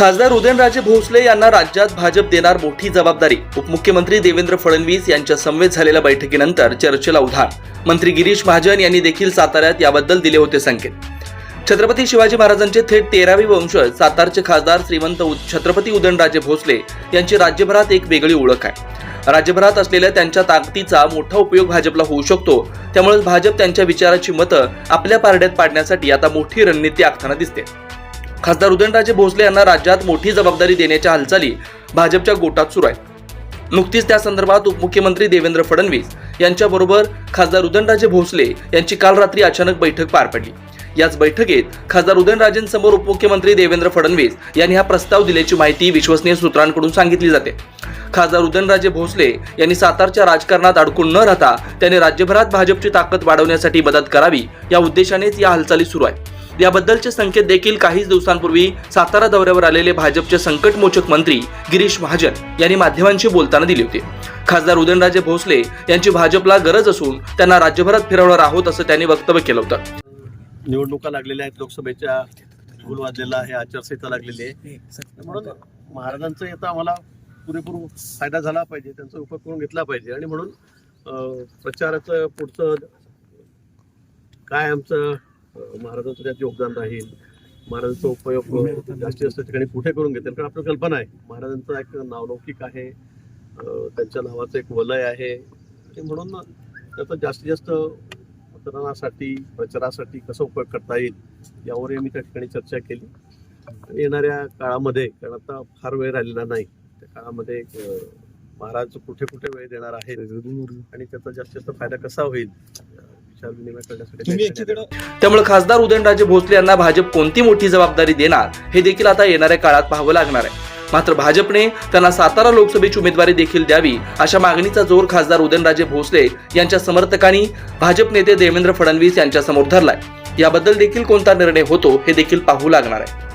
खासदार उदयनराजे भोसले यांना राज्यात भाजप देणार मोठी जबाबदारी. उपमुख्यमंत्री देवेंद्र फडणवीस यांच्या समवेत झालेल्या बैठकीनंतर चर्चेला उधाण. मंत्री गिरीश महाजन यांनी देखील साताऱ्यात याबद्दल दिले होते संकेत. छत्रपती शिवाजी महाराजांचे थेट तेरावे वंशज सातारचे खासदार श्रीमंत छत्रपती उदयनराजे भोसले यांची राज्यभरात एक वेगळी ओळख आहे. राज्यभरात असलेल्या त्यांच्या ताकदीचा मोठा उपयोग भाजपला होऊ शकतो. त्यामुळे भाजप त्यांच्या विचाराची मतं आपल्या पारड्यात पाडण्यासाठी आता मोठी रणनीती आखताना दिसते. खासदार उदयनराजे भोसले यांना राज्यात मोठी जबाबदारी देण्याच्या हालचाली भाजपच्या गोटात सुरू आहेत. नुकतीच त्या संदर्भात उपमुख्यमंत्री देवेंद्र फडणवीस यांच्याबरोबर खासदार उदयनराजे भोसले यांची काल रात्री अचानक बैठक पार पडली. याच बैठकीत खासदार उदयनराजेंसमोर उपमुख्यमंत्री देवेंद्र फडणवीस यांनी हा प्रस्ताव दिल्याची माहिती विश्वसनीय सूत्रांकडून सांगितली जाते. खासदार उदयनराजे भोसले यांनी सातारच्या राजकारणात अडकून न राहता त्यांनी राज्यभरात भाजपची ताकद वाढवण्यासाठी मदत करावी या उद्देशानेच या हालचाली सुरू आहेत. याबद्दलचे संकेत देखील काहीच दिवसांपूर्वी सातारा दौऱ्यावर आलेले भाजपचे संकटमोचक मंत्री गिरीश महाजन यांनी माध्यमांशी बोलताना दिले होते. खासदार उदयनराजे भोसले यांची भाजपला गरज असून त्यांना राज्यभरात फिरवणार आहोत असं त्यांनी वक्तव्य केलं होतं. निवडणुका लागलेल्या आहेत लोकसभेच्या गुल वाजलेला आहे आचारसंहिता लागलेली आहे. म्हणून महाराजांचा याचा आम्हाला पुरेपूर फायदा झाला पाहिजे त्यांचा उपयोग करून घेतला पाहिजे. आणि म्हणून प्रचाराचं पुढचं काय आमचं महाराजांचं त्यात योगदान राहील. महाराजांचा उपयोग जास्तीत जास्त ठिकाणी कुठे करून घेतील. कारण आपल्याला कल्पना आहे. महाराजांचं एक नावलौकिक आहे. त्यांच्या नावाचं एक वलय आहे. आणि म्हणून त्याचा जास्तीत जास्त मतदानासाठी प्रचारासाठी कसा उपयोग करता येईल यावरही मी त्या ठिकाणी चर्चा केली. आणि येणाऱ्या काळामध्ये कारण आता फार वेळ राहिलेला नाही त्या काळामध्ये महाराज कुठे कुठे वेळ देणार आहेत आणि त्याचा जास्तीत जास्त फायदा कसा होईल त्यामुळे खासदार उदयनराजे भोसले यांना भाजप कोणती मोठी जबाबदारी देणार हे देखील आता येणाऱ्या काळात पाहावं लागणार आहे. मात्र भाजपने त्यांना सातारा लोकसभेची उमेदवारी देखील द्यावी अशा मागणीचा जोर खासदार उदयनराजे भोसले यांच्या समर्थकांनी भाजप नेते देवेंद्र फडणवीस यांच्या समोर धरलाय. याबद्दल देखील कोणता निर्णय होतो हे देखील पाहू लागणार आहे.